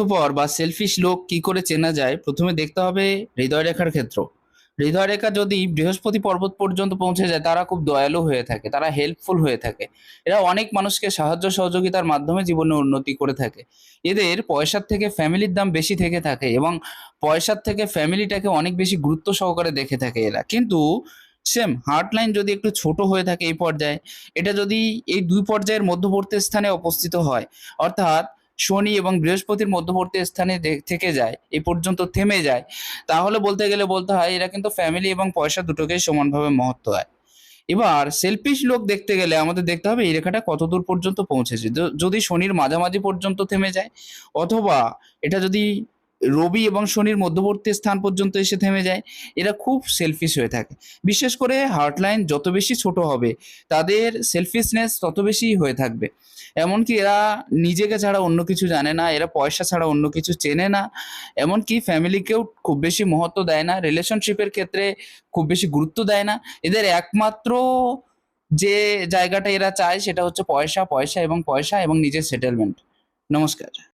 স্বার্থপর বা সেলফিশ লোক কি করে চেনা যায়? প্রথমে দেখতে হবে হৃদয় রেখার ক্ষেত্র। হৃদয় রেখা যদি বৃহস্পতি পর্বত পর্যন্ত পৌঁছে যায়, তারা খুব দয়ালু হয়ে থাকে, তারা হেল্পফুল হয়ে থাকে। এরা অনেক মানুষকে সাহায্য সহযোগিতার মাধ্যমে জীবনে উন্নতি করে থাকে। এদের পয়সার থেকে ফ্যামিলির দাম বেশি থেকে থাকে এবং পয়সার থেকে ফ্যামিলিটাকে অনেক বেশি গুরুত্ব সহকারে দেখে থাকে এরা। কিন্তু সেম হার্ট লাইন যদি একটু ছোট হয়ে থাকে এই পর্যায়ে, এটা যদি এই দুই পর্যায়ের মধ্যবর্তী স্থানে অবস্থিত হয়, অর্থাৎ শনি এবং বৃহস্পতির মধ্যবর্তী স্থানে থেকে যায়, এ পর্যন্ত থেমে যায়। তাহলে বলতে গেলে বলতে হয়, এরা কিন্তু ফ্যামিলি এবং পয়সা দুটোকেই সমানভাবে মহত্ব হয় এবার সেলফিশ লোক দেখতে গেলে আমাদের দেখতে হবে, এই রেখাটা কত দূর পর্যন্ত পৌঁছেছে? যদি শনির মাঝামাঝি পর্যন্ত থেমে যায়, অথবা এটা যদি রবি এবং শনির মধ্যবর্তী স্থান পর্যন্ত এসে থেমে যায়। এরা খুব সেলফিশ হয়ে থাকে। বিশেষ করে হার্টলাইন যত বেশি ছোট হবে, তাদের সেলফিশনেস তত বেশি হয়ে থাকবে। এমনকি এরা নিজেকে ছাড়া অন্য কিছু জানে না, এরা পয়সা ছাড়া অন্য কিছু চেনে না। এমনকি ফ্যামিলিকেও খুব বেশি মহত্ব দেয় না রিলেশনশিপের ক্ষেত্রে খুব বেশি গুরুত্ব দেয় না। এদের একমাত্র যে জায়গাটা এরা চায় সেটা হচ্ছে পয়সা পয়সা এবং পয়সা এবং নিজের সেটেলমেন্ট নমস্কার।